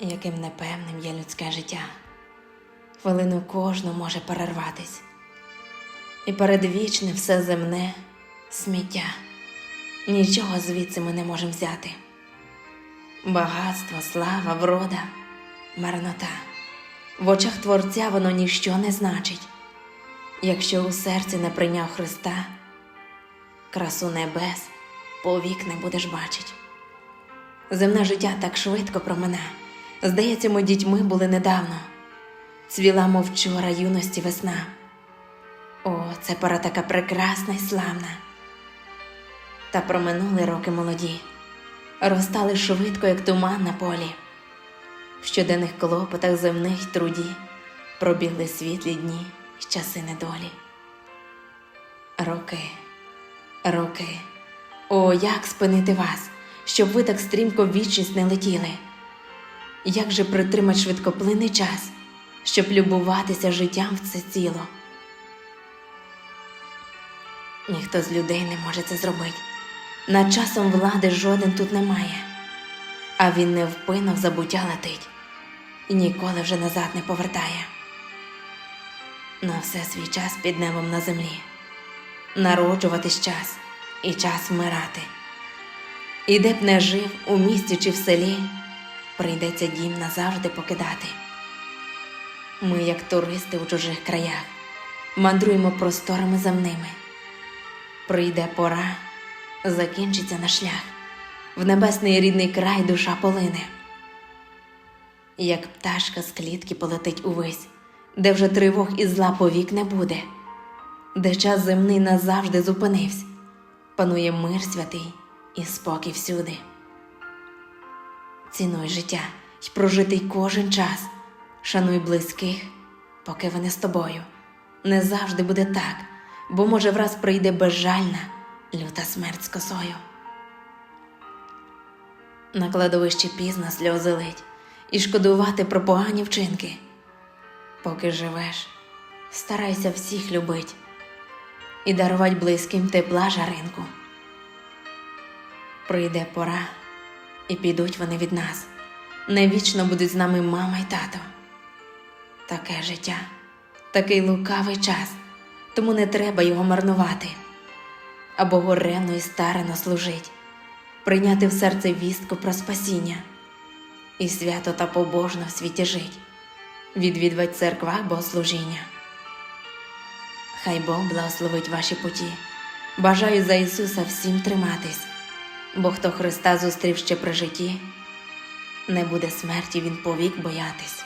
яким непевним є людське життя. Хвилину кожну може перерватись, і передвічне все земне сміття. Нічого звідси ми не можемо взяти. Багатство, слава, врода, марнота. В очах Творця воно ніщо не значить. Якщо у серці не прийняв Христа, красу небес повік не будеш бачить. Земне життя так швидко промине. Здається, ми дітьми були недавно. Цвіла, мов вчора юності весна. О, це пора така прекрасна й славна. Та проминули роки молоді, розтали швидко, як туман на полі. В щоденних клопотах земних труді пробігли світлі дні й часи недолі. Роки, роки, о, як спинити вас, щоб ви так стрімко в вічність не летіли? Як же притримать швидкоплинний час, щоб любуватися життям в це ціло? Ніхто з людей не може це зробити. Над часом влади жоден тут немає, а він невпинно в забуття летить і ніколи вже назад не повертає. На все свій час під небом на землі, народжуватись час і час вмирати. І де б не жив у місті чи в селі, прийдеться дім назавжди покидати. Ми, як туристи у чужих краях, мандруємо просторами земними. Прийде пора, закінчиться наш шлях, в небесний рідний край душа полине. Як пташка з клітки полетить увесь, де вже тривог і зла повік не буде, де час земний назавжди зупинився, панує мир святий і спокій всюди. Цінуй життя й прожитий кожен час, шануй близьких, поки вони з тобою. Не завжди буде так, бо може враз прийде безжальна, люта смерть з косою. На кладовищі пізно сльози лить і шкодувати про погані вчинки. Поки живеш, старайся всіх любить і дарувати близьким тепла жаринку. Прийде пора, і підуть вони від нас. Не вічно будуть з нами мама й тато. Таке життя, такий лукавий час, тому не треба його марнувати. Або горено і старано служить, прийняти в серце вістку про спасіння і свято та побожно в світі жить, відвідувати церква богослужіння. Хай Бог благословить ваші путі. Бажаю за Ісуса всім триматись, бо хто Христа зустрів ще при житті, не буде смерті він повік боятись.